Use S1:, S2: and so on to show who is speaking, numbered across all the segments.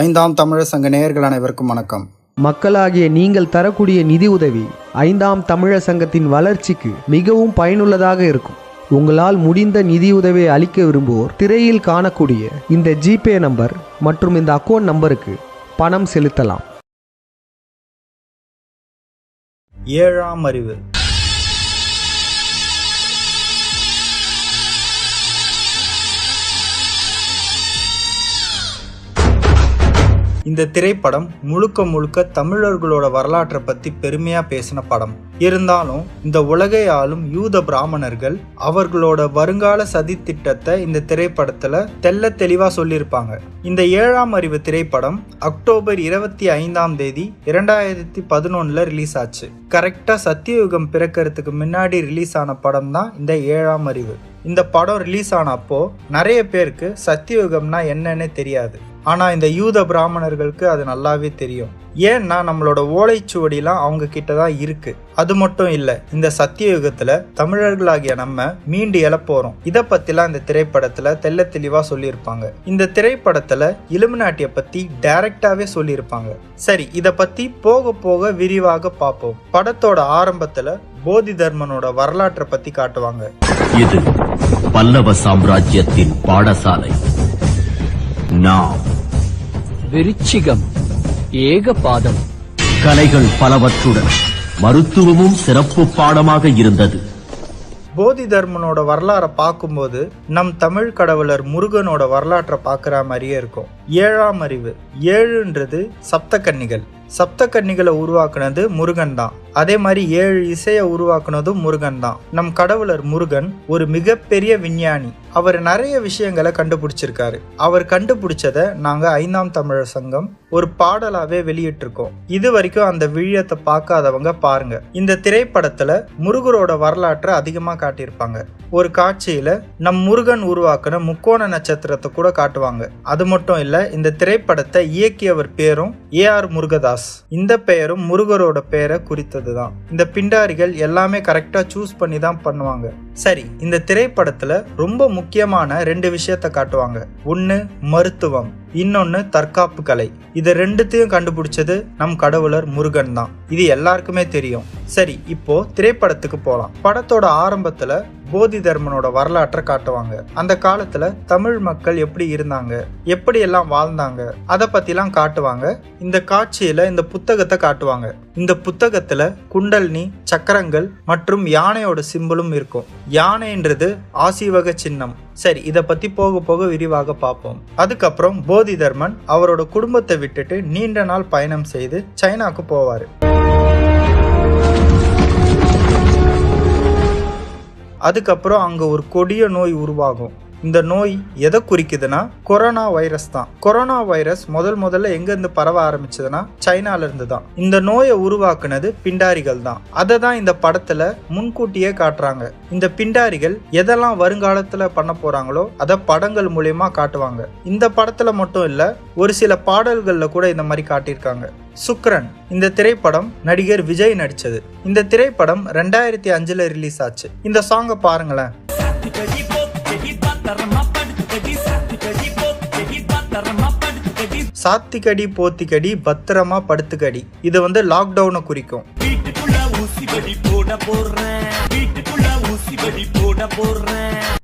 S1: ஐந்தாம் தமிழர் சங்க நேயர்கள் அனைவருக்கும் வணக்கம்.
S2: மக்களாகிய நீங்கள் தரக்கூடிய நிதி உதவி ஐந்தாம் தமிழர் சங்கத்தின் வளர்ச்சிக்கு மிகவும் பயனுள்ளதாக இருக்கும். உங்களால் முடிந்த நிதி உதவியை அளிக்க விரும்புவோர் திரையில் காணக்கூடிய இந்த ஜிபே நம்பர் மற்றும் இந்த அக்கௌண்ட் நம்பருக்கு பணம் செலுத்தலாம்.
S1: ஏழாம் அறிவு. இந்த திரைப்படம் முழுக்க முழுக்க தமிழர்களோட வரலாற்றை பத்தி பெருமையா பேசின படம். இருந்தாலும் இந்த உலகை ஆளும் யூத பிராமணர்கள் அவர்களோட வருங்கால சதி திட்டத்தை இந்த திரைப்படத்துல தெல்ல தெளிவா சொல்லியிருப்பாங்க. இந்த ஏழாம் அறிவு திரைப்படம் அக்டோபர் இருபத்தி ஐந்தாம் தேதி இரண்டாயிரத்தி பதினொன்னுல ரிலீஸ் ஆச்சு. கரெக்டா சத்தியயுகம் பிறக்கிறதுக்கு முன்னாடி ரிலீஸ் ஆன படம் தான் இந்த ஏழாம் அறிவு. இந்த படம் ரிலீஸ் ஆன அப்போ நிறைய பேருக்கு சத்தியயுகம்னா என்னன்னு தெரியாது. ஆனால் இந்த யூத பிராமணர்களுக்கு அது நல்லாவே தெரியும். ஏன்னா நம்மளோட ஓலைச்சுவடிலாம் அவங்க கிட்ட தான் இருக்கு. அது மட்டும் இல்லை இந்த சத்தியயுகத்துல தமிழர்களாகிய நம்ம மீண்டு எழப்போறோம். இதை பத்திலாம் இந்த திரைப்படத்துல தெள்ள தெளிவா சொல்லியிருப்பாங்க. இந்த திரைப்படத்துல இலுமினாட்டிய பத்தி டைரக்டாவே சொல்லியிருப்பாங்க. சரி இதை பத்தி போக போக விரிவாக பார்ப்போம் படத்தோட ஆரம்பத்துல போதி தர்மனோட வரலாற்றை பத்தி காட்டுவாங்க.
S3: இது பல்லவ சாம்ராஜ்யத்தின் பாடசாலை. நாம்
S4: விருச்சிகம் ஏகபாதம்.
S3: கலைகள் பலவற்றுடன் மருத்துவமும் சிறப்பு பாடமாக இருந்தது.
S1: போதி தர்மனோட வரலாறை பார்க்கும்போது நம் தமிழ் கடவுளர் முருகனோட வரலாற்றை பார்க்குற மாதிரியே இருக்கும். ஏழாம் அறிவு ஏழுன்றது சப்தகன்னிகள் சப்தகன்னிகளை உருவாக்குனது முருகன் தான். அதே மாதிரி ஏழு இசையை உருவாக்குனதும் முருகன் தான். நம் கடவுளர் முருகன் ஒரு மிகப்பெரிய விஞ்ஞானி. அவர் நிறைய விஷயங்களை கண்டுபிடிச்சிருக்காரு. அவர் கண்டுபிடிச்சதை நாங்கள் ஐந்தாம் தமிழர் சங்கம் ஒரு பாடலாகவே வெளியிட்டிருக்கோம். இது வரைக்கும் அந்த விழியத்தை பார்க்காதவங்க பாருங்க. இந்த திரைப்படத்தில் முருகரோட வரலாற்றை அதிகமாக காட்டியிருப்பாங்க. ஒரு காட்சியில் நம் முருகன் உருவாக்குன முக்கோண நட்சத்திரத்தை கூட காட்டுவாங்க. அது மட்டும் இல்லை இந்த திரைப்படத்தை இயக்கியவர் பேரும் ஏ ஆர் முருகதாஸ். இந்த பெயரும் முருகரோட பெயரை குறித்தது. தான் இந்த பிண்டாரிகள் எல்லாமே கரெக்டாக சூஸ் பண்ணி தான் பண்ணுவாங்க. சரி இந்த திரைப்படத்தில் ரொம்ப முக்கியமான ரெண்டு விஷயத்த காட்டுவாங்க. ஒன்று மருத்துவம். இன்னொன்று தற்காப்பு கலை. இது ரெண்டுத்தையும் கண்டுபிடிச்சது நம் கடவுளர் முருகன் தான். இது எல்லாருக்குமே தெரியும். சரி இப்போ திரைப்படத்துக்கு போகலாம் படத்தோட ஆரம்பத்தில் போதி தர்மனோட வரலாற்றை காட்டுவாங்க. அந்த காலத்துல தமிழ் மக்கள் எப்படி இருந்தாங்க? எப்படி எல்லாம் வாழ்ந்தாங்க? அதை பத்திலாம் காட்டுவாங்க. இந்த காட்சியில இந்த புத்தகத்தை காட்டுவாங்க. இந்த புத்தகத்துல குண்டல்னி சக்கரங்கள் மற்றும் யானையோட சிம்பலும் இருக்கும். யானைன்றது ஆசிவக சின்னம். சரி இதை பத்தி போக போக விரிவாக பார்ப்போம். அதுக்கப்புறம் போதி தர்மன் அவரோட குடும்பத்தை விட்டுட்டு நீண்ட நாள் பயணம் செய்து சைனாக்கு போவாரு. அதுக்கப்புறம் அங்கே ஒரு கொடிய நோய் உருவாகும். இந்த நோய் எதை குறிக்குதுன்னா கொரோனா வைரஸ் தான். கொரோனா வைரஸ் முதல் முதல்ல எங்க இருந்து பரவ ஆரம்பிச்சதுன்னா சைனால இருந்து தான். இந்த நோயை உருவாக்குனது பிண்டாரிகள் தான். அதை தான் இந்த படத்துல முன்கூட்டியே காட்டுறாங்க. இந்த பிண்டாரிகள் எதெல்லாம் வருங்காலத்துல பண்ண போறாங்களோ அதை படங்கள் மூலயமா காட்டுவாங்க. இந்த படத்துல மட்டும் இல்ல ஒரு சில பாடல்கள்ல கூட இந்த மாதிரி காட்டியிருக்காங்க. சுக்ரன் இந்த திரைப்படம் நடிகர் விஜய் நடிச்சது. இந்த திரைப்படம் ரெண்டாயிரத்தி அஞ்சுல ரிலீஸ் ஆச்சு. இந்த சாங்கை பாருங்களேன். சாத்திக்கடி போத்திக்கடி பத்திரமா படுத்துக்கடி. இது வந்து லாக்டவுனை குறிக்கும்.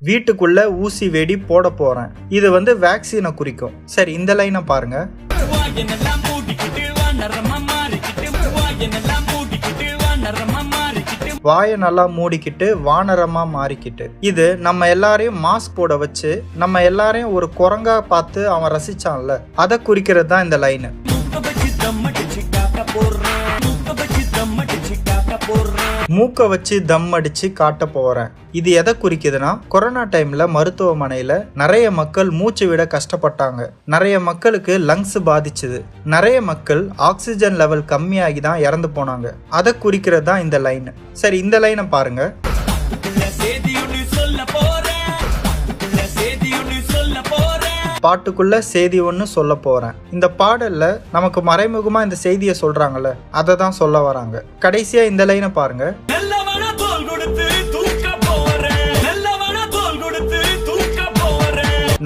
S1: வீட்டுக்குள்ள ஊசி வெடி போட போறேன். இது வந்து வேக்சினை குறிக்கும். சரி இந்த லைனை பாருங்க. வாயை நல்லா மூடிக்கிட்டு வானரமா மாறிக்கிட்டு. இது நம்ம எல்லாரையும் மாஸ்க் போட வச்சு நம்ம எல்லாரையும் ஒரு குரங்கா பார்த்து அவன் ரசிச்சான்ல. அதை குறிக்கிறது தான் இந்த லைனு மூக்கை வச்சு தம் அடிச்சு காட்ட போறேன். இது எதை குறிக்குதுன்னா கொரோனா டைம்ல மருத்துவமனையில நிறைய மக்கள் மூச்சு விட கஷ்டப்பட்டாங்க. நிறைய மக்களுக்கு லங்ஸ் பாதிச்சுது. நிறைய மக்கள் ஆக்சிஜன் லெவல் கம்மியாகி தான் இறந்து போனாங்க. அதை குறிக்கிறது தான் இந்த லைன் சரி இந்த லைனை பாருங்க. பாட்டுக்குள்ள செய்தி ஒன்று சொல்ல போறேன். இந்த பாடல்ல நமக்கு மறைமுகமா இந்த செய்தியை சொல்றாங்கல்ல அதை தான் சொல்ல வராங்க. கடைசியா இந்த லைனை பாருங்க.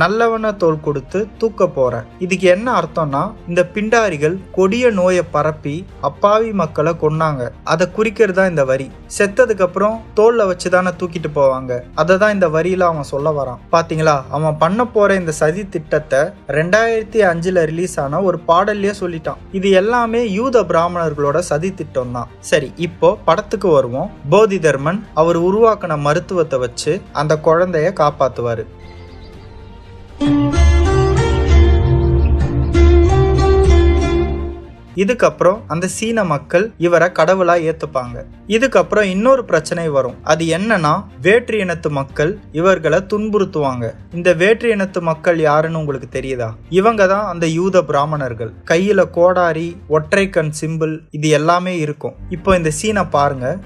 S5: நல்லவன தோல் கொடுத்து தூக்க போறேன்.
S1: இதுக்கு என்ன அர்த்தம்னா இந்த பிண்டாரிகள் கொடிய நோயை பரப்பி அப்பாவி மக்களை கொன்னாங்க. அதை குறிக்கிறது தான் இந்த வரி. செத்ததுக்கு அப்புறம் தோல்ல வச்சு தானே தூக்கிட்டு போவாங்க. அதை தான் இந்த வரியில அவன் சொல்ல வரான். பாத்தீங்களா? அவன் பண்ண போற இந்த சதி திட்டத்தை ரெண்டாயிரத்தி அஞ்சுல ரிலீஸ் ஆன ஒரு பாடல்லயே சொல்லிட்டான். இது எல்லாமே யூத பிராமணர்களோட சதி திட்டம் தான். சரி இப்போ படத்துக்கு வருவோம். போதி தர்மன் அவர் உருவாக்கின மருத்துவத்தை வச்சு அந்த குழந்தைய காப்பாத்துவாரு. இதுக்கப்புறம் அந்த சீன மக்கள் இவரை கடவுளா ஏத்துப்பாங்க. இதுக்கப்புறம் இன்னொரு பிரச்சனை வரும். அது என்னன்னா வேற்று இனத்து மக்கள் இவர்களை துன்புறுத்துவாங்க. இந்த வேற்று இனத்து மக்கள் யாருன்னு உங்களுக்கு தெரியுதா? இவங்க தான் அந்த யூத பிராமணர்கள். கையில கோடாரி ஒற்றை கண் சிம்பிள் இது எல்லாமே இருக்கும். இப்போ இந்த சீனை பாருங்க.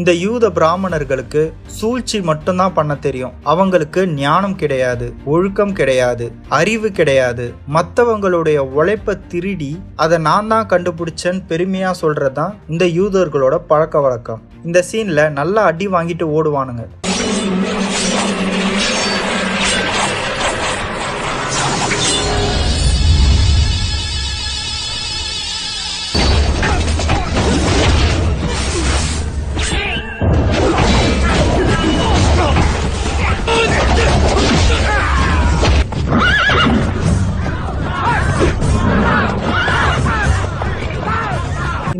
S1: இந்த யூத பிராமணர்களுக்கு சூழ்ச்சி மட்டும்தான் பண்ண தெரியும். அவங்களுக்கு ஞானம் கிடையாது ஒழுக்கம் கிடையாது அறிவு கிடையாது. மற்றவங்களுடைய உழைப்பை திருடி அதை நான் தான் கண்டுபிடிச்சேன்னு பெருமையா சொல்றதுதான் இந்த யூதர்களோட பழக்க வழக்கம். இந்த சீன்ல நல்லா அடி வாங்கிட்டு ஓடுவானுங்க.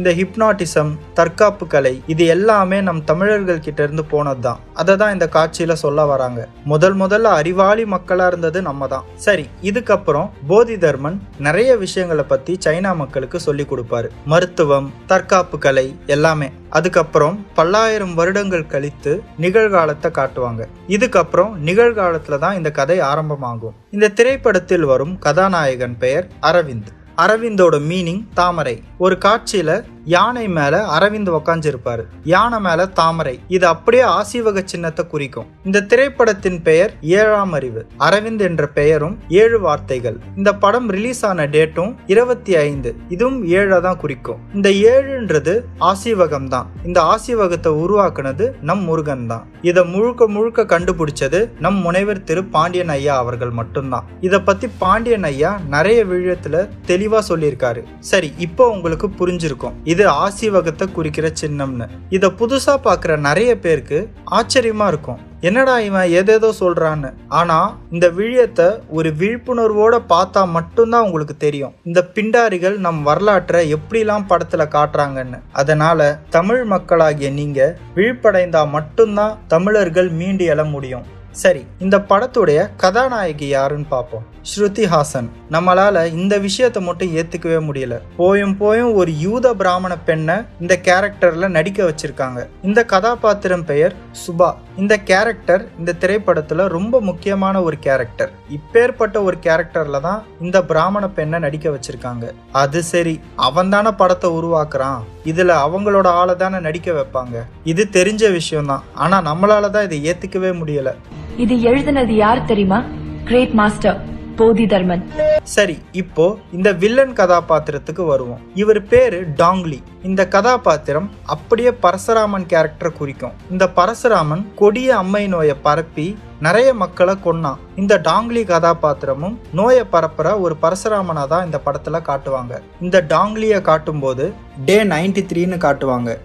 S1: இந்த ஹிப்னாட்டிசம் தற்காப்பு கலை இது எல்லாமே நம் தமிழர்கள் கிட்ட இருந்து போனது தான் அதை தான் இந்த காட்சியில சொல்ல வராங்க. முதல் முதல்ல அறிவாளி மக்களா இருந்தது நம்ம தான் சரி இதுக்கப்புறம் போதி தர்மன் நிறைய விஷயங்களை பத்தி சைனா மக்களுக்கு சொல்லி கொடுப்பாரு. மருத்துவம் தற்காப்பு கலை எல்லாமே. அதுக்கப்புறம் பல்லாயிரம் வருடங்கள் கழித்து நிகழ்காலத்தை காட்டுவாங்க. இதுக்கப்புறம் நிகழ்காலத்துல தான் இந்த கதை ஆரம்பமாகும். இந்த திரைப்படத்தில் வரும் கதாநாயகன் பெயர் அரவிந்த். அரவிந்தோட மீனிங் தாமரை. ஒரு காட்சியில யானை மேல அரவிந்த் உக்காஞ்சிருப்பாரு. யானை மேல தாமரை. இது அப்படியே ஆசீவக சின்னத்தை குறிக்கும். இந்த திரைப்படத்தின் பெயர் ஏழாம் அறிவு. அரவிந்த் என்ற பெயரும் ஏழு வார்த்தைகள். இந்த படம் ரிலீஸ் ஆன டேட்டும் இருபத்தி ஐந்து. இதுவும் ஏழை தான் குறிக்கும். இந்த ஏழுன்றது ஆசீவகம் தான். இந்த ஆசீவகத்தை உருவாக்குனது நம் முருகன் தான். இதை முழுக்க முழுக்க கண்டுபிடிச்சது நம் முனைவர் திரு பாண்டியன் ஐயா அவர்கள் மட்டும்தான். இதை பத்தி பாண்டியன் ஐயா நிறைய விழயத்துல தெளிவா சொல்லியிருக்காரு. சரி இப்போ உங்களுக்கு புரிஞ்சிருக்கும். இது ஆசீவகத்தை குறிக்கிற சின்னம்னு. இதை புதுசா பார்க்குற நிறைய பேருக்கு ஆச்சரியமா இருக்கும். என்னடா இவன் ஏதேதோ சொல்றான்னு. ஆனா இந்த விழியத்தை ஒரு விழிப்புணர்வோட பார்த்தா மட்டும்தான் உங்களுக்கு தெரியும். இந்த பிண்டாரிகள் நம் வரலாற்றை எப்படிலாம் படத்துல காட்டுறாங்கன்னு. அதனால தமிழ் மக்களாகிய நீங்க விழிப்படைந்தா மட்டும்தான் தமிழர்கள் மீண்டு எழ முடியும். சரி இந்த படத்துடைய கதாநாயகி யாருன்னு பார்ப்போம். ஸ்ருதி ஹாசன். நம்மளால இந்த விஷயத்தை மட்டும் ஏத்துக்கவே முடியல. போயும் போயும் ஒரு யூத பிராமண பெண்ணை இந்த கேரக்டர்ல நடிக்க வச்சிருக்காங்க. இந்த கதாபாத்திரம் பெயர் சுபா. இந்த கேரக்டர் இந்த திரைப்படத்துல ரொம்ப முக்கியமான ஒரு கேரக்டர் இப்பேற்பட்ட ஒரு கேரக்டர்ல தான் இந்த பிராமண பெண்ணை நடிக்க வச்சிருக்காங்க. அது சரி அவன் தானே படத்தை உருவாக்குறான். இதுல அவங்களோட ஆளை தானே நடிக்க வைப்பாங்க. இது தெரிஞ்ச விஷயம்தான். ஆனா நம்மளால தான் இதை ஏத்துக்கவே முடியல.
S5: இது எழுதினது யார் தெரியுமா? கிரேட் மாஸ்டர் போதி தர்மன்
S1: சரி இப்போ இந்த வில்லன் கதாபாத்திரத்துக்கு வருவோம். இவர் பேரு டாங்லி. இந்த கதாபாத்திரம் அப்படியே பரசுராமன் கேரக்டரை குறிக்கும். இந்த பரசுராமன் கொடிய அம்மை நோயை பரப்பி நிறைய மக்களை கொன்னான். இந்த டாங்லி கதாபாத்திரமும் நோயை பரப்புற ஒரு பரசுராமனா தான் இந்த படத்துல காட்டுவாங்க. இந்த டாங்லியை காட்டும்போது டே நைன்டி த்ரீன்னு காட்டுவாங்க.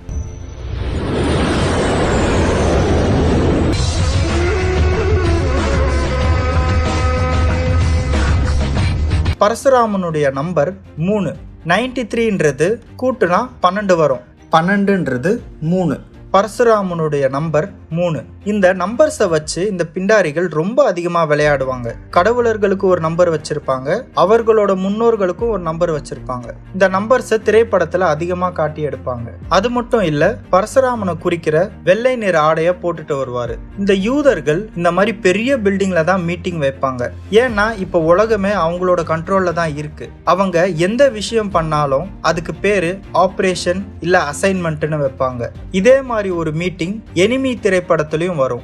S1: பரசுராமனுடைய நம்பர் மூணு. நைன்டி த்ரீன்றது கூட்டுனா பன்னெண்டு வரும். பன்னெண்டுன்றது மூணு. பரசுராமனுடைய நம்பர் மூணு. இந்த நம்பர்ஸை வச்சு இந்த பிண்டாரிகள் ரொம்ப அதிகமாக விளையாடுவாங்க. கடவுளர்களுக்கு ஒரு நம்பர் வச்சிருப்பாங்க. அவர்களோட முன்னோர்களுக்கும் ஒரு நம்பர் வச்சிருப்பாங்க. இந்த நம்பர்ஸை திரைப்படத்தில் அதிகமாக காட்டி எடுப்பாங்க. அது மட்டும் இல்ல பரசுராமனை குறிக்கிற வெள்ளை நிற ஆடைய போட்டுட்டு வருவாரு. இந்த யூதர்கள் இந்த மாதிரி பெரிய பில்டிங்ல தான் மீட்டிங் வைப்பாங்க. ஏன்னா இப்போ உலகமே அவங்களோட கண்ட்ரோல்ல தான் இருக்கு. அவங்க எந்த விஷயம் பண்ணாலும் அதுக்கு பேரு ஆப்ரேஷன் இல்ல அசைன்மெண்ட்னு வைப்பாங்க. இதே மாதிரி ஒரு மீட்டிங் எனிமி திரைப்படத்திலையும் வரும்.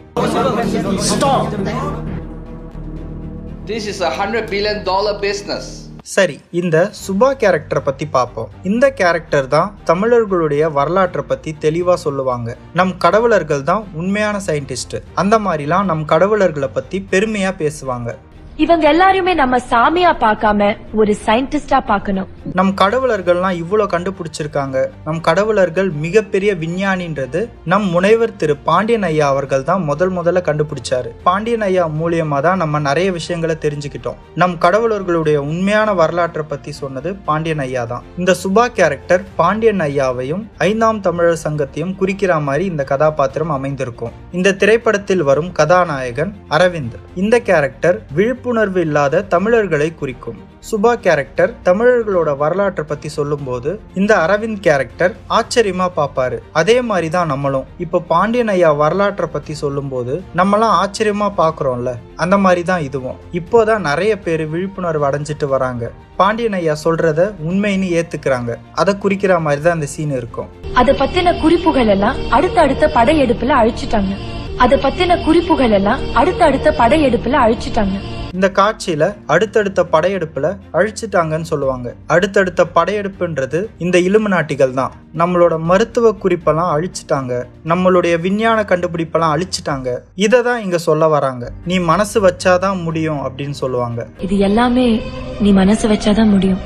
S6: This is a hundred billion dollar business.
S1: சரி இந்த சுபா கேரக்டரை பத்தி பார்ப்போம் இந்த கேரக்டர் தான் தமிழர்களுடைய வரலாற்றை பத்தி தெளிவா சொல்லுவாங்க. நம் கடவுளர்கள் தான் உண்மையான சயின்டிஸ்ட் அந்த மாதிரிலாம் நம் கடவுளர்களை பத்தி பெருமையா பேசுவாங்க.
S5: இவங்க எல்லாரையுமே நம்ம சாமியா பார்க்காம ஒரு சயின்டிஸ்டா பார்க்கணும்.
S1: நம் கடவுளர்கள்லாம் இவ்வளவு கண்டுபிடிச்சிருக்காங்க. நம் கடவுளர்கள் மிகப்பெரிய விஞ்ஞானின்றது. நம் முனைவர் திரு பாண்டியன் ஐயா அவர்கள் தான் முதல் முதல்ல கண்டுபிடிச்சாரு. பாண்டியன் ஐயா மூலியமா தான் நம்ம நிறைய விஷயங்களை தெரிஞ்சுக்கிட்டோம். நம் கடவுளர்களுடைய உண்மையான வரலாற்றை பத்தி சொன்னது பாண்டியன் ஐயா தான். இந்த சுபா கேரக்டர் பாண்டியன் ஐயாவையும் ஐந்தாம் தமிழர் சங்கத்தையும் குறிக்கிற மாதிரி இந்த கதாபாத்திரம் அமைந்திருக்கும். இந்த திரைப்படத்தில் வரும் கதாநாயகன் அரவிந்த். இந்த கேரக்டர் விழிப்புணர்வு இல்லாத தமிழர்களை குறிக்கும். சுபா கேரக்டர் தமிழர்களோட வரலாற்றை பத்தி சொல்லும்போது இந்த அரவிந்த் கேரக்டர் ஆச்சரியமா பார்ப்பாரு அதே மாதிரி தான் நம்மளும். இப்போ பாண்டியன் ஐயா வரலாற்றை பத்தி சொல்லும்போது நம்மலாம் ஆச்சரியமா பார்க்குறோம்ல அந்த மாதிரி தான் இதுவும். இப்போதான் நிறைய பேர் விழிப்புணர்வு அடைஞ்சிட்டு வராங்க. பாண்டியன் ஐயா சொல்றத உண்மைன்னு ஏத்துக்கிறாங்க. அதை குறிக்கிற மாதிரி தான் இந்த சீன் இருக்கும்.
S5: அத பத்தின குறிப்புகள் எல்லாம் அடுத்த அடுத்த படையெடுப்புல அழிச்சிட்டாங்க. அத பத்தின குறிப்புகள் எல்லாம் அடுத்த அடுத்த படையெடுப்புல அழிச்சிட்டாங்க.
S1: இந்த காட்சியில அடுத்தடுத்த படையெடுப்புல அழிச்சிட்டாங்கன்னு சொல்லுவாங்க. அடுத்தடுத்த படையெடுப்புன்றது இந்த இலுமினாட்டிகள் தான். நம்மளோட மருத்துவ குறிப்பெல்லாம் அழிச்சிட்டாங்க. நம்மளுடைய விஞ்ஞான கண்டுபிடிப்பெல்லாம் அழிச்சிட்டாங்க. இதை தான் இங்க சொல்ல வராங்க. நீ மனசு வச்சாதான் முடியும் அப்படின்னு சொல்லுவாங்க.
S5: இது எல்லாமே நீ மனசு வச்சாதான் முடியும்.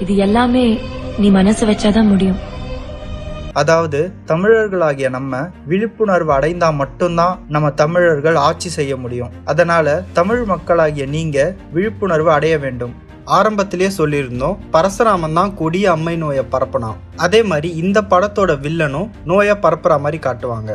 S5: இது எல்லாமே நீ மனசு வச்சாதான் முடியும்.
S1: அதாவது தமிழர்களாகிய நம்ம விழிப்புணர்வு அடைந்தா மட்டும்தான் நம்ம தமிழர்கள் ஆட்சி செய்ய முடியும். அதனால தமிழ் மக்களாகிய நீங்க விழிப்புணர்வு அடைய வேண்டும். ஆரம்பத்திலேயே சொல்லியிருந்தோம் பரசுராமன் தான் கொடிய அம்மை நோயை பரப்பினான். அதே மாதிரி இந்த படத்தோட வில்லனும் நோயை பரப்புற மாதிரி காட்டுவாங்க.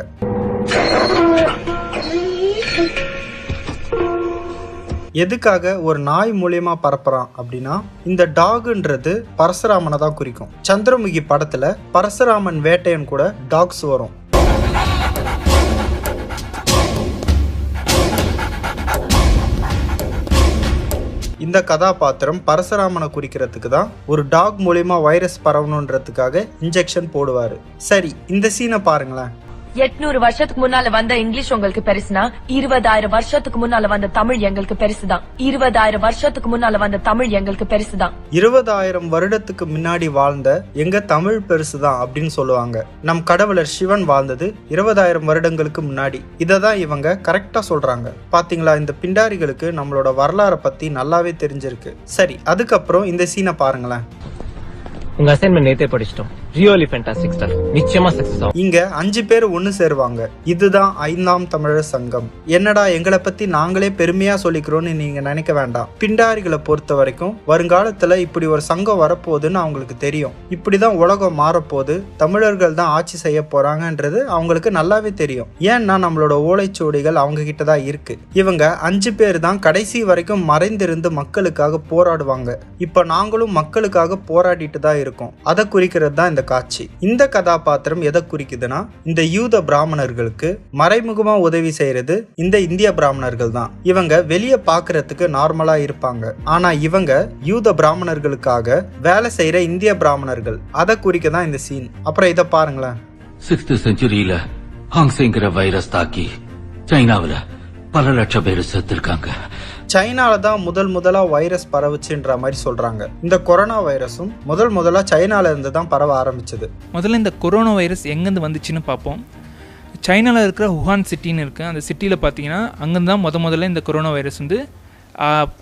S1: எதுக்காக ஒரு நாய் மூலியமா பரப்புறான் அப்படின்னா இந்த டாகுன்றது பரசுராமனை தான் குறிக்கும். சந்திரமுகி படத்துல பரசுராமன் வேட்டையன் கூட டாக்ஸ் வரும். இந்த கதாபாத்திரம் பரசுராமனை குறிக்கிறதுக்கு தான் ஒரு டாக் மூலியமா வைரஸ் பரவணுன்றதுக்காக இன்ஜெக்ஷன் போடுவார். சரி இந்த சீனை பாருங்களேன்.
S5: எட்நூறு வருஷத்துக்கு முன்னால வந்த இங்கிலீஷ் உங்களுக்கு பெருசுனா இருபதாயிரம் வருஷத்துக்கு முன்னால வந்த தமிழ் எங்களுக்கு பெருசுதான். இருபதாயிரம் வருஷத்துக்கு முன்னால வந்த தமிழ் எங்களுக்கு பெருசுதான்.
S1: இருபதாயிரம் வருடத்துக்கு முன்னாடி வாழ்ந்த எங்க தமிழ் பெருசுதான் அப்படின்னு சொல்லுவாங்க. நம் கடவுளர் சிவன் வாழ்ந்தது இருபதாயிரம் வருடங்களுக்கு முன்னாடி. இதை தான் இவங்க கரெக்டா சொல்றாங்க. பாத்தீங்களா? இந்த பிண்டாரிகளுக்கு நம்மளோட வரலாறை பத்தி நல்லாவே தெரிஞ்சிருக்கு. சரி அதுக்கப்புறம் இந்த சீனை பாருங்களேன்.
S7: உங்க அசைன்மெண்ட் நேத்தே படிச்சிட்டோம். ரியலி ஃபேண்டாஸ்டிக் ஸ்டார் நிச்சயமா சக்சஸ் ஆகும்.
S1: இங்க அஞ்சு பேர் ஒன்னு சேருவாங்க. இதுதான் ஐந்தாம் தமிழர் சங்கம். என்னடா எங்களை பத்தி நாங்களே பெருமையா சொல்லிக்கிறோம்னு நீங்க நினைக்க வேண்டாம். பிண்டாரிகளை பொறுத்த வரைக்கும் வருங்காலத்துல இப்படி ஒரு சங்கம் வரப்போகுதுன்னு அவங்களுக்கு தெரியும். இப்படிதான் உலகம் மாறப்போது தமிழர்கள் தான் ஆட்சி செய்ய போறாங்கன்றது அவங்களுக்கு நல்லாவே தெரியும். ஏன்னா நம்மளோட ஓலைச்சுவடிகள் அவங்க கிட்ட தான் இருக்கு. இவங்க அஞ்சு பேர் தான் கடைசி வரைக்கும் மறைந்திருந்து மக்களுக்காக போராடுவாங்க. இப்ப நாங்களும் மக்களுக்காக போராடிட்டு தான் இருக்கோம். அதை குறிக்கிறது தான் இந்த காட்சி. இந்த கதாபாத்திரம் எதை குறிக்குதுன்னா இந்த யூத பிராமணர்களுக்கு மறைமுகமா உதவி செய்யறது இந்த இந்திய பிராமணர்கள் தான். இவங்க வெளியே பாக்குறதுக்கு நார்மலா இருப்பாங்க. ஆனா இவங்க யூத பிராமணர்களுக்காக வேலை செய்யற இந்திய பிராமணர்கள். அதை குறிக்க தான் இந்த சீன் அப்புறம் இதை பாருங்களேன்.
S3: சிக்ஸ்த் செஞ்சுரியில ஹாங்ஸுங்கிற வைரஸ் தாக்கி சைனாவுல பல லட்சம் பேர் செத்துருக்காங்க.
S1: சைனால தான் முதல் முதலா வைரஸ் பரவுச்சுன்ற மாதிரி சொல்றாங்க. இந்த கொரோனா வைரஸும் முதல் முதலா சைனால இருந்து தான் பரவ ஆரம்பிச்சது.
S8: முதல்ல இந்த கொரோனா வைரஸ் எங்கேருந்து வந்துச்சுன்னு பார்ப்போம். சைனாவில் இருக்கிற ஹுஹான் சிட்டின்னு இருக்குது அந்த சிட்டியில் பார்த்தீங்கன்னா அங்கேருந்து தான் முத முதல்ல இந்த கொரோனா வைரஸ் வந்து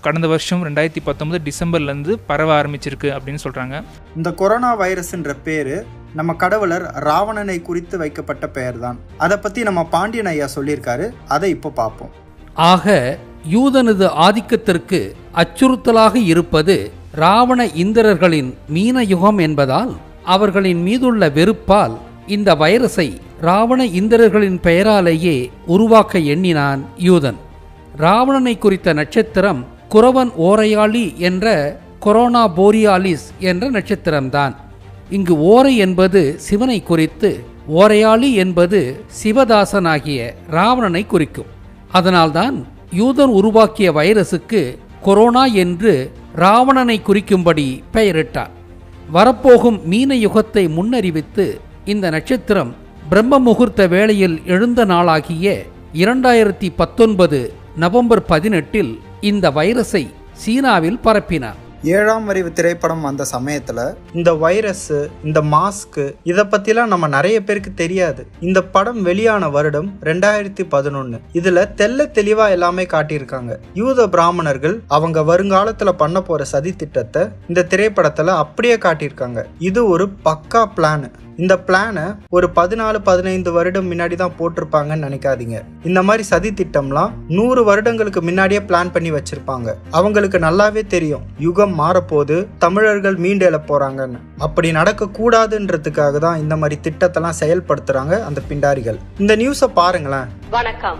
S8: கடந்த வருஷம் ரெண்டாயிரத்தி பத்தொம்பது டிசம்பர்லேருந்து பரவ ஆரம்பிச்சிருக்கு அப்படின்னு சொல்கிறாங்க
S1: இந்த கொரோனா வைரஸ்ன்ற பேரு நம்ம கடவுளர் ராவணனை குறித்து வைக்கப்பட்ட பெயர் தான் அதை பத்தி நம்ம பாண்டியன் ஐயா சொல்லியிருக்காரு. அதை இப்போ பார்ப்போம்.
S9: ஆக யூதனது ஆதிக்கத்திற்கு அச்சுறுத்தலாக இருப்பது ராவண இந்திரர்களின் மீன யுகம் என்பதால் அவர்களின் மீதுள்ள வெறுப்பால் இந்த வைரஸை ராவண இந்திரர்களின் பெயராலேயே உருவாக்க எண்ணினான் யூதன். ராவணனை குறித்த நட்சத்திரம் குரவன் ஓரையாளி என்ற கொரோனா போரியாலிஸ் என்ற நட்சத்திரம்தான். இங்கு ஓரை என்பது சிவனை குறித்து ஓரையாளி என்பது சிவதாசனாகிய ராவணனை குறிக்கும். அதனால்தான் யூதர் உருவாக்கிய வைரசுக்கு கொரோனா என்று ராவணனை குறிக்கும்படி பெயரிட்டார். வரப்போகும் மீன யுகத்தை முன்னறிவித்து இந்த நட்சத்திரம் பிரம்ம முகூர்த்த வேளையில் எழுந்த நாளாகிய இரண்டாயிரத்தி பத்தொன்பது நவம்பர் பதினெட்டில் இந்த வைரஸை சீனாவில் பரப்பினார்.
S1: ஏழாம் அறிவு திரைப்படம் வந்த சமயத்துல இந்த வைரஸ் இந்த மாஸ்க் இத பத்திலாம் நம்ம நிறைய பேருக்கு தெரியாது. இந்த படம் வெளியான வருடம் ரெண்டாயிரத்தி பதினொன்னு. இதுல தெல்ல தெளிவா எல்லாமே காட்டியிருக்காங்க. யூத பிராமணர்கள் அவங்க வருங்காலத்துல பண்ண போற சதி திட்டத்தை இந்த திரைப்படத்துல அப்படியே காட்டியிருக்காங்க. இது ஒரு பக்கா பிளான் இந்த பிளானை ஒரு பதினாலு பதினைந்து வருடம் முன்னாடி தான் போட்டிருப்பாங்கன்னு நினைக்காதீங்க. இந்த மாதிரி சதி திட்டம்லாம் நூறு வருடங்களுக்கு முன்னாடியே பிளான் பண்ணி வச்சிருப்பாங்க. அவங்களுக்கு நல்லாவே தெரியும் யுகம் மாறப்போது தமிழர்கள் மீண்டெழ போறாங்கன்னு. அப்படி நடக்க கூடாதுன்றதுக்காக தான் இந்த மாதிரி திட்டத்தெல்லாம் செயல்படுத்துறாங்க அந்த பிண்டாரிகள். இந்த நியூஸை பாருங்களேன்.
S10: வணக்கம்.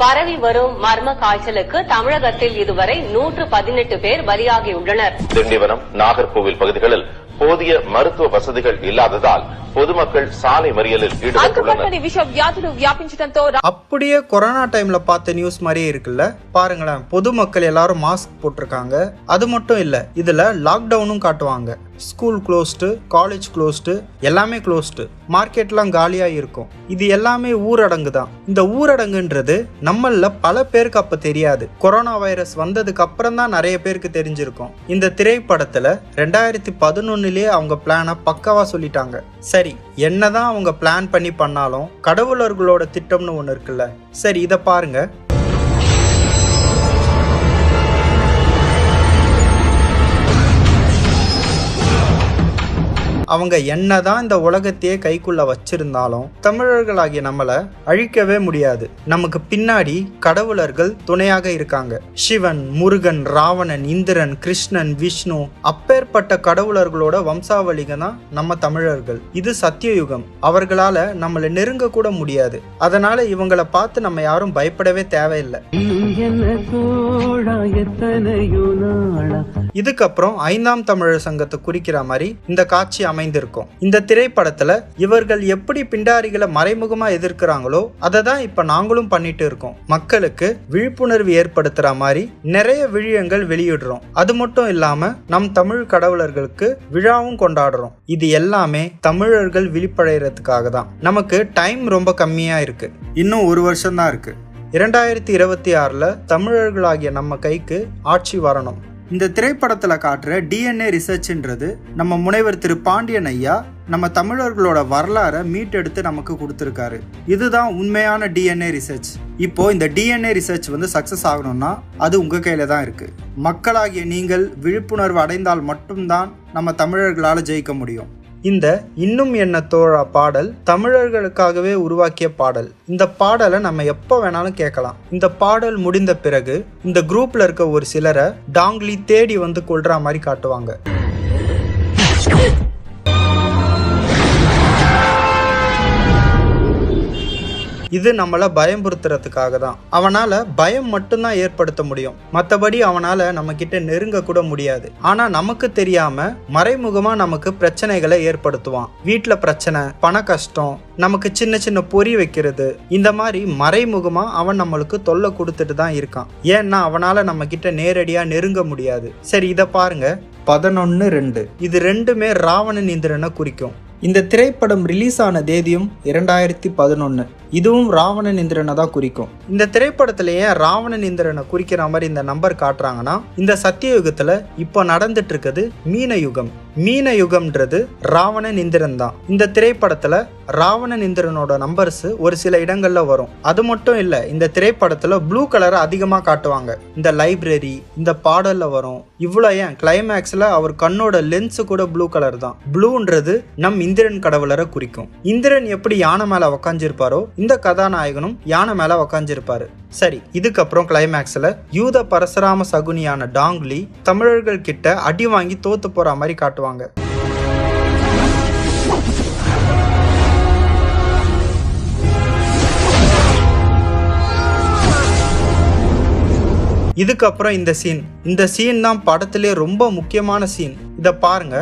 S10: பரவி வரும் மர்ம காய்ச்சலுக்கு தமிழகத்தில் இதுவரை நூற்று பதினெட்டு பேர் பலியாகியுள்ளனர்
S11: திண்டிவனம் நாகர்கோவில் பகுதிகளில் போதிய மருத்துவ வசதிகள் இல்லாததால் பொதுமக்கள் சாலை மறியலில் ஈடுபட்டுள்ளனர்
S5: విష వ్యాధులు వ్యాపించడంతో
S1: அப்படியே கொரோனா டைம்ல பார்த்த நியூஸ் மாதிரியே இருக்குல்ல பாருங்களேன் பொதுமக்கள் எல்லாரும் மாஸ்க் போட்டிருக்காங்க அது மட்டும் இல்ல இதுல லாக்டவுனும் காட்டுவாங்க ஸ்கூல் க்ளோஸ்டு காலேஜ் க்ளோஸ்டு எல்லாமே க்ளோஸ்டு மார்க்கெட்லாம் காலியாக இருக்கும். இது எல்லாமே ஊரடங்கு தான். இந்த ஊரடங்குன்றது நம்மள பல பேருக்கு அப்போ தெரியாது. கொரோனா வைரஸ் வந்ததுக்கு அப்புறம் தான் நிறைய பேருக்கு தெரிஞ்சிருக்கும். இந்த திரைப்படத்தில் ரெண்டாயிரத்தி பதினொன்னுலேயே அவங்க பிளானை பக்கவாக சொல்லிட்டாங்க. சரி என்னதான் அவங்க பிளான் பண்ணி பண்ணாலும் கடவுளர்களோட திட்டம்னு ஒன்று இருக்குல்ல. சரி இதை பாருங்கள் அவங்க என்னதான் இந்த உலகத்தையே கைக்குள்ள வச்சிருந்தாலும் தமிழர்களாகிய நம்மளை அழிக்கவே முடியாது. நமக்கு பின்னாடி கடவுளர்கள் துணையாக இருக்காங்க. சிவன் முருகன் ராவணன் இந்திரன் கிருஷ்ணன் விஷ்ணு அப்பேற்பட்ட கடவுளர்களோட வம்சாவளிக தான் நம்ம தமிழர்கள். இது சத்தியயுகம். அவர்களால நம்மளை நெருங்க கூட முடியாது. அதனால இவங்களை பார்த்து நம்ம யாரும் பயப்படவே தேவையில்லை. இதுக்கப்புறம் ஐந்தாம் தமிழர் சங்கத்தை குறிக்கிற மாதிரி இந்த காட்சி அமைந்திருக்கும். இந்த திரைப்படத்துல இவர்கள் எப்படி பிண்டாரிகளை மறைமுகமா எதிர்க்கிறாங்களோ அதை தான் இப்ப நாங்களும் பண்ணிட்டு இருக்கோம். மக்களுக்கு விழிப்புணர்வு ஏற்படுத்துற மாதிரி நிறைய விழியங்கள் வெளியிடுறோம். அது மட்டும் இல்லாம நம் தமிழ் கடவுளர்களுக்கு விழாவும் கொண்டாடுறோம். இது எல்லாமே தமிழர்கள் விழிப்படைகிறதுக்காக தான். நமக்கு டைம் ரொம்ப கம்மியா இருக்கு. இன்னும் ஒரு வருஷம் தான் இருக்கு. இரண்டாயிரத்தி இருபத்தி ஆறில் தமிழர்களாகிய நம்ம கைக்கு ஆட்சி வரணும். இந்த திரைப்படத்தில் காட்டுற டிஎன்ஏ ரிசர்ச்ன்றது நம்ம முனைவர் திரு பாண்டியன் ஐயா நம்ம தமிழர்களோட வரலாறை மீட்டெடுத்து நமக்கு கொடுத்துருக்காரு. இதுதான் உண்மையான டிஎன்ஏ ரிசர்ச் இப்போ இந்த டிஎன்ஏ ரிசர்ச் வந்து சக்ஸஸ் ஆகணும்னா அது உங்கள் கையில் தான் இருக்கு. மக்களாகிய நீங்கள் விழிப்புணர்வு அடைந்தால் மட்டும்தான் நம்ம தமிழர்களால் ஜெயிக்க முடியும். இந்த இன்னும் என்ன தோழா பாடல் தமிழர்களுக்காகவே உருவாக்கிய பாடல். இந்த பாடலை நம்ம எப்போ வேணாலும் கேட்கலாம். இந்த பாடல் முடிந்த பிறகு இந்த குரூப்ல இருக்க ஒரு சிலரை டாங்லி தேடி வந்து கொள்ற மாதிரி காட்டுவாங்க. இது நம்மளை பயம்புறுத்துறதுக்காக தான். அவனால பயம் மட்டும்தான் ஏற்படுத்த முடியும். மற்றபடி அவனால நம்ம கிட்ட நெருங்க கூட முடியாது. ஆனா நமக்கு தெரியாம மறைமுகமா நமக்கு பிரச்சனைகளை ஏற்படுத்துவான். வீட்டுல பிரச்சனை பண கஷ்டம் நமக்கு சின்ன சின்ன பொறி வைக்கிறது இந்த மாதிரி மறைமுகமா அவன் நம்மளுக்கு தொல்லை கொடுத்துட்டு தான் இருக்கான். ஏன்னா அவனால நம்ம கிட்ட நேரடியா நெருங்க முடியாது. சரி இதை பாருங்க. பதினொன்னு ரெண்டு. இது ரெண்டுமே ராவணன் இந்திரனை குறிக்கும். இந்த திரைப்படம் ரிலீஸ் ஆன தேதியும் இரண்டாயிரத்தி பதினொன்று இதுவும் ராவணன் இந்திரனை தான் குறிக்கும். இந்த திரைப்படத்திலேயே ஏன் ராவணன் இந்திரனை குறிக்கிற மாதிரி இந்த நம்பர் காட்டுறாங்கன்னா இந்த சத்தியயுகத்தில் இப்போ நடந்துட்டு இருக்குது மீன யுகம் மீன யுகம்ன்றது ராவணன் இந்திரன் தான். இந்த திரைப்படத்தில் ராவணன் இந்திரனோட நம்பர்ஸ் ஒரு சில இடங்களில் வரும். அது மட்டும் இல்லை இந்த திரைப்படத்தில் ப்ளூ கலரை அதிகமாக காட்டுவாங்க. இந்த லைப்ரரி இந்த பாடலில் வரும். இவ்வளோ ஏன்? கிளைமேக்ஸில் அவர் கண்ணோட லென்ஸு கூட ப்ளூ கலர் தான். ப்ளூன்றது நம் இந்திரன் கடவுளரை குறிக்கும். இந்திரன் எப்படி யானை மேலே உக்காஞ்சிருப்பாரோ இந்த கதாநாயகனும் யானை மேல உக்காஞ்சிருப்பாரு சரி இதுக்கப்புறம் கிளைமேக்ஸ்ல யூத பரசுராம சகுனியான டாங்லி தமிழர்கள் கிட்ட அடி வாங்கி தோத்து போகிற மாதிரி காட்டுவாங்க. இதுக்கப்புறம் இந்த சீன் இந்த சீன் தான் படத்திலே ரொம்ப முக்கியமான சீன் இத பாருங்க.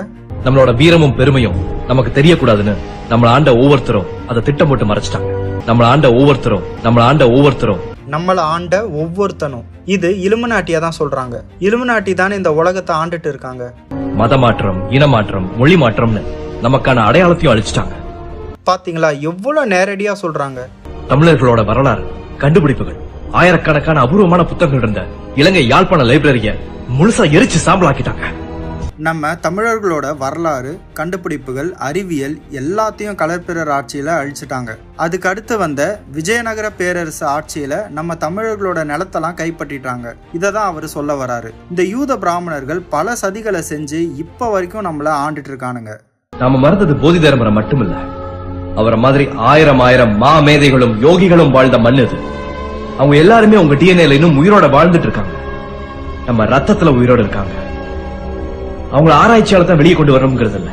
S7: நம்மளோட வீரமும் பெருமையும் நமக்கு தெரியக்கூடாதுன்னு நம்மள ஆண்ட ஒவ்வொருத்தரும் அதை திட்டம் போட்டு மறைச்சிட்டாங்க. நம்மள ஆண்ட ஒவ்வொருத்தரும் நம்மள ஆண்ட ஒவ்வொருத்தரும்.
S1: நம்மள ஆண்ட ஒவ்வொருத்தனும். இது இலுமினாட்டியா தான் சொல்றாங்க. இலுமினாட்டி தானே இந்த உலகத்தை ஆண்டுட்டு இருக்காங்க.
S7: மத மாற்றம் இன மாற்றம் மொழி மாற்றம்னு நமக்கான அடையாளத்தையும் அழிச்சிட்டாங்க.
S1: பாத்தீங்களா? எவ்வளவு நேரடியா சொல்றாங்க.
S7: தமிழர்களோட வரலாறு கண்டுபிடிப்புகள் ஆயிரக்கணக்கான அபூர்வமான புத்தகங்கள் இருந்த இலங்கை யாழ்ப்பாண லைப்ரரிய முழுசா எரிச்சு சாம்பலாக்கிட்டாங்க.
S1: நம்ம தமிழர்களோட வரலாறு கண்டுபிடிப்புகள் அறிவியல் எல்லாத்தையும் கலர்பிறர் ஆட்சியில அழிச்சிட்டாங்க. அதுக்கு அடுத்து வந்த விஜயநகர பேரரசு ஆட்சியில நம்ம தமிழர்களோட நிலத்தெல்லாம் கைப்பற்றிட்டாங்க. இதை தான் அவர் சொல்ல வராரு. இந்த யூத பிராமணர்கள் பல சதிகளை செஞ்சு இப்ப வரைக்கும் நம்மள ஆண்டுட்டு இருக்கானுங்க.
S7: நாம மறந்தது போதி தர்மரை மட்டுமில்ல. அவரை மாதிரி ஆயிரம் ஆயிரம் மா மேதைகளும் யோகிகளும் வாழ்ந்த மண் இது அவங்க எல்லாருமே உங்க டிஎன்ஏல இன்னும் உயிரோட வாழ்ந்துட்டு இருக்காங்க. நம்ம ரத்தத்துல உயிரோட இருக்காங்க. அவங்கள ஆராய்ச்சியால தான் வெளியே கொண்டு வரணுங்கிறது இல்ல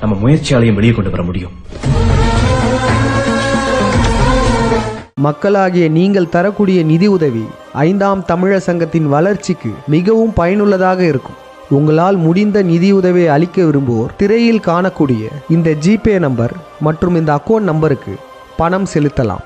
S7: நம்ம முயற்சியாலையும் வெளியே கொண்டு வர முடியும்.
S2: மக்களாகிய நீங்கள் தரக்கூடிய நிதி உதவி ஐந்தாம் தமிழர் சங்கத்தின் வளர்ச்சிக்கு மிகவும் பயனுள்ளதாக இருக்கும். உங்களால் முடிந்த நிதியுதவியை அளிக்க விரும்புவோர் திரையில் காணக்கூடிய இந்த ஜிபே நம்பர் மற்றும் இந்த அக்கௌண்ட் நம்பருக்கு பணம் செலுத்தலாம்.